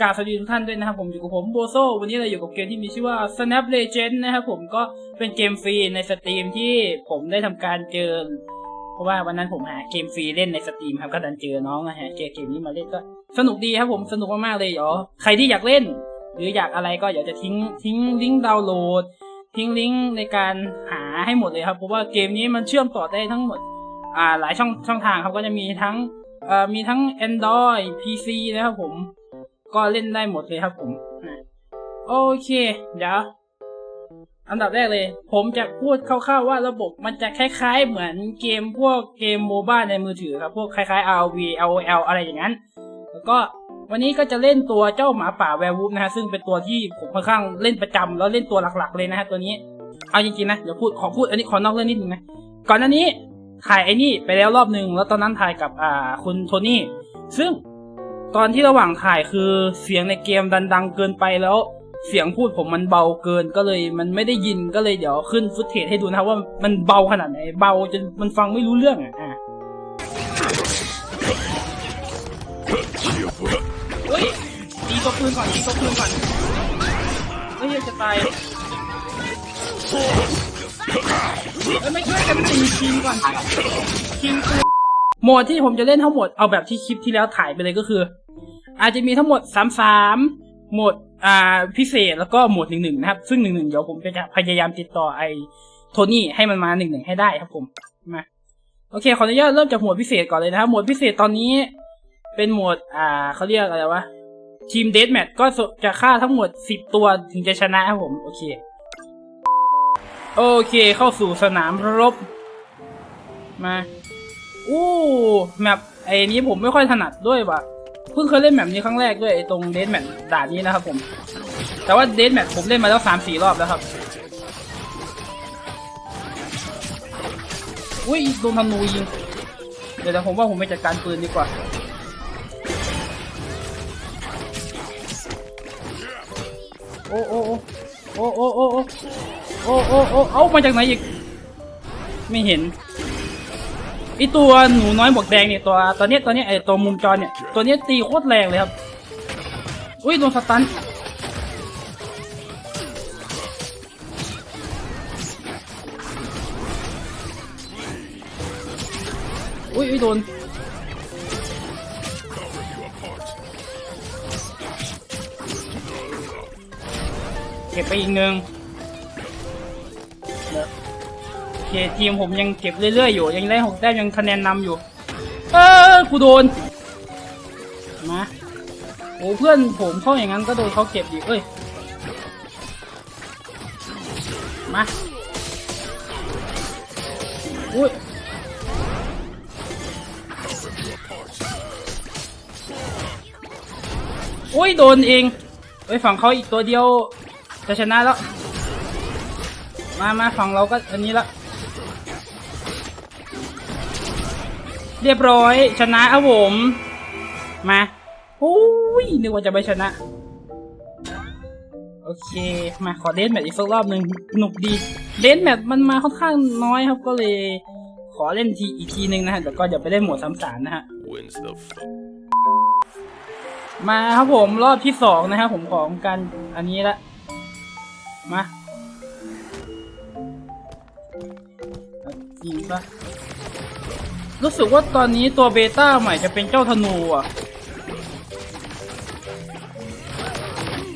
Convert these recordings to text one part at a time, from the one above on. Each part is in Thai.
กราบสวัสดีทุกท่านด้วยนะครับผมอยู่กับผมโบโซวันนี้เราอยู่กับเกมที่มีชื่อว่า Snap Legend นะครับผมก็เป็นเกมฟรีในสตรีมที่ผมได้ทำการเจอ เพราะว่าวันนั้นผมหาเกมฟรีเล่นในสตรีมครับก็ดันเจอน้องนะฮะเจอเกมนี้มาเล่นก็สนุกดีครับผมสนุกมากๆเลยเดี๋ยวใครที่อยากเล่น หรืออยากอะไรก็เดี๋ยวจะทิ้งทิ้งลิงก์ดาวน์โหลด ทิ้งลิงก์ในการหาให้หมดเลยครับเพราะว่าเกมนี้มันเชื่อมต่อได้ทั้งหมดอ่าหลายช่องช่องทางครับก็จะมีทั้งเอ่อมีทั้ง Android PC นะครับผม ก็เล่นได้หมดเลยครับผมโอเค เดี๋ยว อันดับแรกเลย ผมจะพูดคร่าวๆว่าระบบมันจะคล้ายๆ เหมือนเกมพวกเกมโมบ้าในมือถือครับพวกคล้ายๆ RV LOL อะไรอย่างนั้น แล้วก็วันนี้ก็จะเล่นตัวเจ้าหมาป่าแวร์วูฟนะฮะซึ่งเป็นตัวที่ผมค่อนข้างเล่นประจำแล้วเล่นตัวหลักๆเลยนะฮะตัวนี้ เอาจริงๆนะเดี๋ยวพูดขอพูดอันนี้ขอนอกเรื่องนิดนึงนะก่อนหน้านี้ถ่ายไอ้นี่ไปแล้วรอบหนึ่งแล้วตอนนั้นถ่ายกับอ่าคุณโทนี่ซึ่ง ตอนที่ระหว่างถ่ายคือเสียงในเกมดันดังเกินไปแล้ว เสียงพูดผมมันเบาเกินก็เลยมันไม่ได้ยินก็เลยเดี๋ยวขึ้นฟุตเทจให้ดูนะครับว่ามันเบาขนาดไหนเบาจนมันฟังไม่รู้เรื่องอะอะเฮ้ยตีตัวปืนก่อนตีตัวปืนก่อนเฮ้ยจะตายเอ้ยไม่ช่วยกันตีทีมก่อนทีมกูโหมดที่ผมจะเล่นทั้งหมดเอาแบบที่คลิปที่แล้วถ่ายไปเลยก็คือ อาจจะมีทั้งหมดสามสามหมดอ่าพิเศษแล้วก็หมดหนึ่งหนึ่งนะครับ ซึ่งหนึ่งหนึ่งเดี๋ยวผมจะพยายามติดต่อไอ้โทนี่ให้มันมาหนึ่งหนึ่งให้ได้ครับผมมาโอเคขออนุญาตเริ่มจากหมวดพิเศษก่อนเลยนะครับหมวดพิเศษตอนนี้เป็นหมวดอ่าเขาเรียกอะไรวะทีมเดสแมทก็จะฆ่าทั้งหมดสิบตัวถึงจะชนะครับผม โอเค โอเคเข้าสู่สนามรบ มา อู้แมปไอ้นี้ผมไม่ค่อยถนัดด้วยว่ะ เพิ่งเคยเล่นแมปนี้ครั้งแรกด้วยไอ้ตรงเดสแมทด่านนี้นะครับผม แต่ว่าเดสแมทผมเล่นมาแล้วสามสี่รอบแล้วครับอุ้ยโดนธนูยิง เดี๋ยวแต่ผมว่าผมไปจัดการปืนดีกว่าโอ้โอ้โอ้โอ้โอ้โอ้โอ้โอ้โอ้เอามาจากไหนอีก ไม่เห็น ไอตัวหนูน้อยบวกแดงเนี่ยตัวตัวเนี้ตัวเนี้ไอตัวมุมจอเนี่ยตัวนี้ตีโคตรแรงเลยครับอุ้ยโดนสตันอุ้ยอุ้ยโดนเก็บไปอีกหนึ่ง เคทีมผมยังเก็บเรื่อยๆอยู่ ยังได้หกแต้มยังคะแนนนำอยู่ เออกูโดนมาโอ้เพื่อนผมเข้าอย่างนั้นก็โดนเขาเก็บอีกเอ้ยมาอุ้ยอุ้ยโดนเองเอ้ยฝั่งเขาอีกตัวเดียวจะชนะแล้ว มามาฝั่งเราก็อันนี้ละ เรียบร้อย ชนะครับผม มาโอ้ยนึกว่าจะไม่ชนะ โอเค มาขอเดนแมทอีกสักรอบหนึ่งสนุกดี เดนแมทมันมาค่อนข้างน้อยครับก็เลย ขอเล่นทีอีกทีหนึ่งนะฮะเดี๋ยวก็เดี๋ยวไปเล่นโหมดสามสารนะฮะ wins the f- มาครับผมรอบที่สองนะครับผมของการอันนี้ละ มาจริงปะ รู้สึกว่าตอนนี้ตัวเบต้าใหม่จะเป็นเจ้าธนูอะ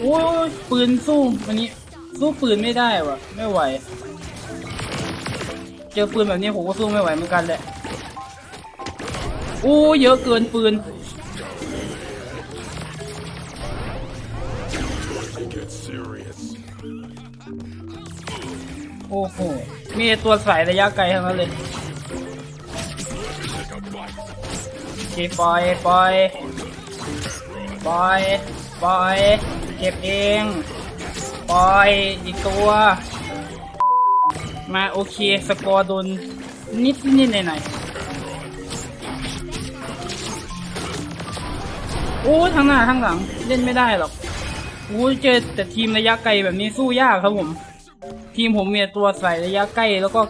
โอ้ยปืนสู้อันนี้ สู้ปืนไม่ได้ว่ะ ไม่ไหว เจอปืนแบบนี้ผมก็สู้ไม่ไหวเหมือนกันแหละโอ้เยอะเกินปืน โอ้โห มีต่ตัวสายระยะไกลทั้งนั้นเลย อเคปล่อยปล่อยปล่อยปล่อยเก็บเองปล่อยอีกตัว มาโอเคสกอร์โดนนิดนิดหน่อยหน่อยโอ้ทั้งหน้าทั้งหลังเล่นไม่ได้หรอกโอ้เจอแต่ทีมระยะไกลแบบนี้สู้ยากครับผม ทีมผมมีตัวใส่ระยะใกล้แล้วก็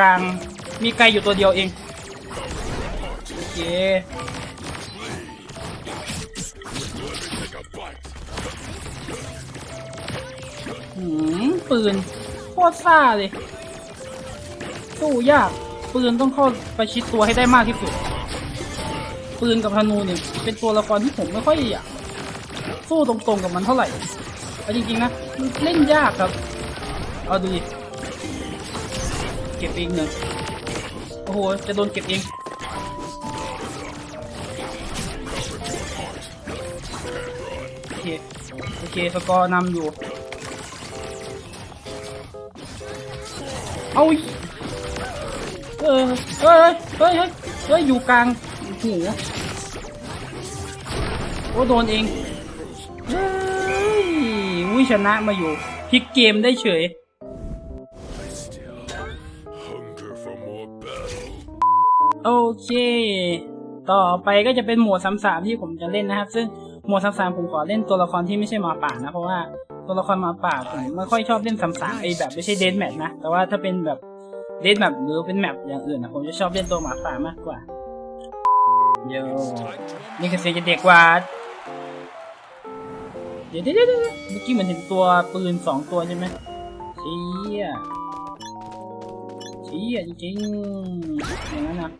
กลางมีไกลอยู่ตัวเดียวเองโอเค หืมปืนโคตรซ่าเลยสู้ยาก ปืนต้องเข้าประชิดตัวให้ได้มากที่สุด ปืนกับธนูเนี่ย เป็นตัวละครที่ผมไม่ค่อยอยากสู้ตรงๆกับมันเท่าไหร่เอาจริงๆนะมันเล่นยากครับ เอาดูดิเก็บเองเนี่ยโอ้โห จะโดนเก็บเองโอเค โอเค สกอร์นำอยู่ เอาเออเฮ้ยเฮ้ยเฮ้ยเฮ้ยอยู่กลางหูโอ้โดนเองเฮ้ยวิชนะมาอยู่พลิกเกมได้เฉยโอเค ต่อไปก็จะเป็นหมวดสามสามที่ผมจะเล่นนะครับ ซึ่งหมวดสามสามผมขอเล่นตัวละครที่ไม่ใช่หมาป่านะ เพราะว่า ตัวละครมาป่าผมไม่ค่อยชอบเล่นสามสามไอแบบไม่ใช่เดนแมทนะ แต่ว่าถ้าเป็นแบบเดนแมทหรือเป็นแมปอย่างอื่นนะผมจะชอบเล่นตัวหมาป่ามากกว่าโยนี่คือเสียงจะเด็กกว่าเดี๋ยวเดี๋ยวเดี๋ยวเเมื่อกี้เหมือนเห็นตัวปืนสองตัวใช่ไหมเชี่ยเชี่ยจริงๆอย่างนั้นนะ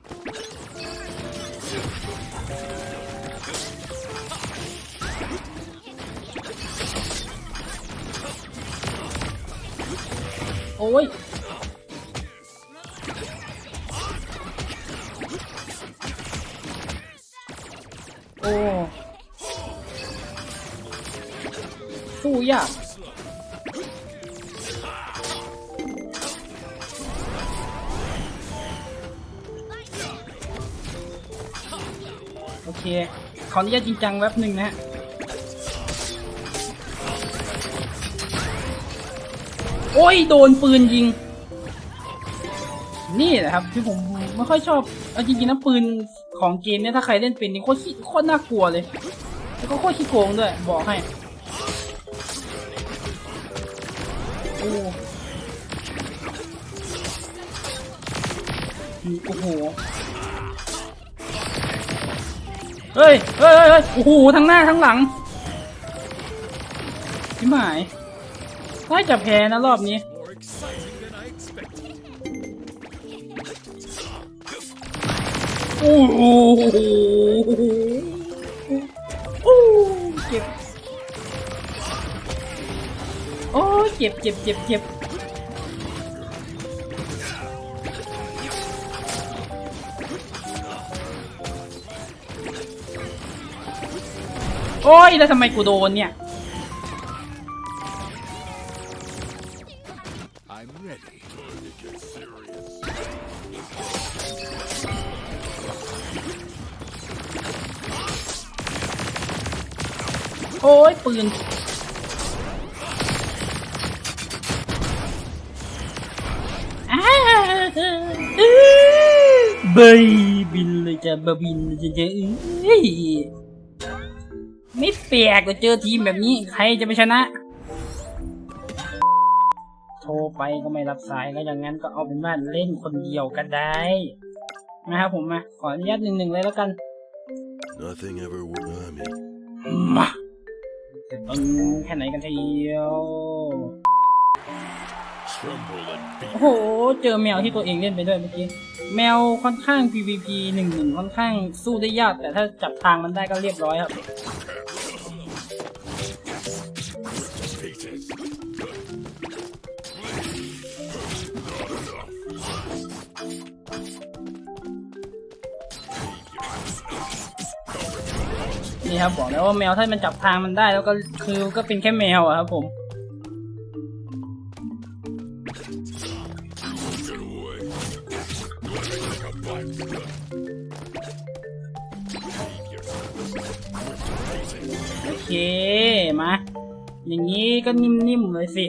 โอ้ยโอ้สู้ยากโอเค ขออนุญาตจริงจังแป๊บหนึ่งนะฮะ โอ้ยโดนปืนยิง นี่แหละครับที่ผมไม่ค่อยชอบเอาจริงๆนะปืนของเกมเนี่ยถ้าใครเล่นเป็นนี่โคตรโคตรน่ากลัวเลยแล้วก็โคตรขี้โกงด้วยบอกให้โอ้โอ้โหเฮ้ยเฮ้ยเฮ้ยเฮ้ยโอ้โหทั้งหน้าทั้งหลังพี่หมาย น่าจะแพ้นะรอบนี้ โอ้โหโอ้เจ็บ โอ้เจ็บเจ็บเจ็บเจ็บโอ้ย แล้วทำไมกูโดนเนี่ย บยบินเลยจะบบินจะเจอเอ้ยไม่แปลกว่าเจอทีมแบบนี้ ใครจะไปชนะ โทรไปก็ไม่รับสายก็อย่างนั้นก็เอาเป็นว่าเล่นคนเดียวก็ได้นะครับผมมาขออนุญาตหนึ่งหนึ่งเลยแล้วกัน Nothing ever would harm me. มาจะตึงแค่ไหนกันทีเดียว Tremble and be โอ้โห เจอแมวที่ตัวเองเล่นไปด้วยเมื่อกี้ แมวค่อนข้าง PVP หนึ่งหนึ่งค่อนข้างสู้ได้ยาก แต่ถ้าจับทางมันได้ก็เรียบร้อยครับ นี่ครับบอกแล้วว่าแมวถ้ามันจับทางมันได้แล้วก็คือก็เป็นแค่แมวอะครับผม เค มา อย่างนี้ก็นิ่มๆเลยสิ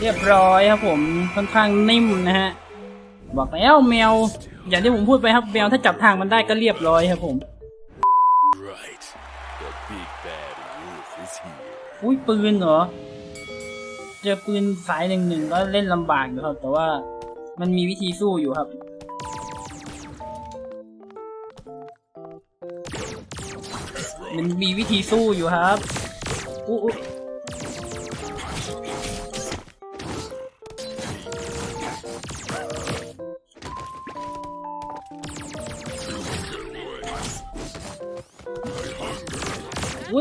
เรียบร้อยครับผมค่อนข้างนิ่มนะฮะ บอกแล้วแมวอย่างที่ผมพูดไปครับแมวถ้าจับทางมันได้ก็เรียบร้อยครับผม อุ้ยปืนเหรอ เจอปืนสายหนึ่งหนึ่งก็เล่นลำบากอยู่ครับ แต่ว่ามันมีวิธีสู้อยู่ครับ มันมีวิธีสู้อยู่ครับอู้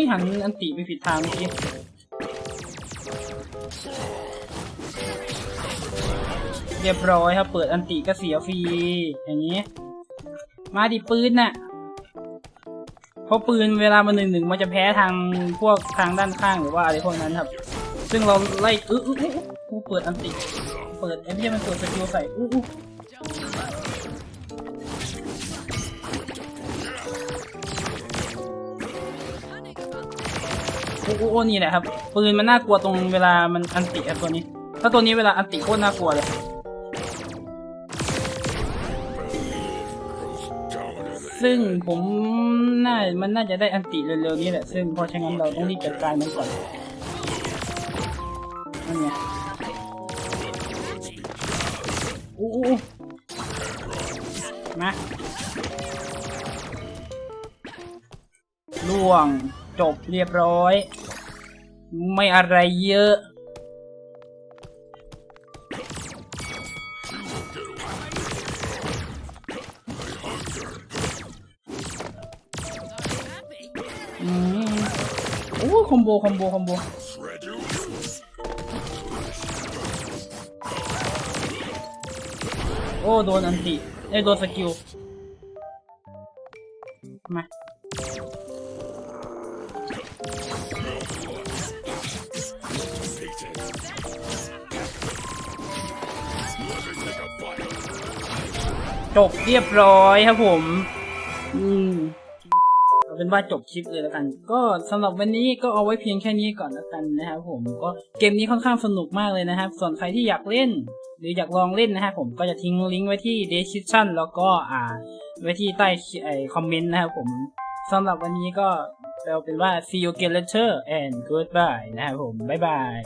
ยหันอันติไปผิดทางเมื่อกี้เรียบร้อยครับเปิดอันติก็เสียฟรีอย่างนี้ มาดิปืนน่ะเพราะปืนเวลามันหนึ่งหนึ่งมันจะแพ้ทางพวกทางด้านข้างหรือว่าอะไรพวกนั้นครับ ซึ่งเราไล่อื้ออื้อู้เปิดอันติ เปิดไอ้พี่มันเปิดสกิลใส่อู้อู้ อู้อู้อู้นี่แหละครับปืนมันน่ากลัวตรงเวลามันอันติครับตัวนี้ ถ้าตัวนี้เวลาอันติโคตรน่ากลัวเลยซึ่งผมน่ามันน่าจะได้อันติเร็วๆนี้แหละ ซึ่งเพราะฉะนั้นเราต้องรีบจัดการมันก่อนนั่นไงอู้อู้อู้มาล่วง จบเรียบร้อย ไม่อะไรเยอะอืมโอ้คอมโบ คอมโบ คอมโบ โอ้ โดนอันติไอ้โดนสกิล มา จบเรียบร้อยครับผม อืมเอาเป็นว่าจบคลิปเลยแล้วกัน ก็สำหรับวันนี้ก็เอาไว้เพียงแค่นี้ก่อนแล้วกันนะครับผมก็เกมนี้ค่อนข้างสนุกมากเลยนะครับ ส่วนใครที่อยากเล่น หรืออยากลองเล่นนะครับผมก็จะทิ้งลิงก์ไว้ที่ description แล้วก็อ่า ไว้ที่ใต้ไอคอมเมนต์นะครับผมสำหรับวันนี้ก็เอาเป็นว่า see you again later and goodbye นะครับผม บ๊ายบาย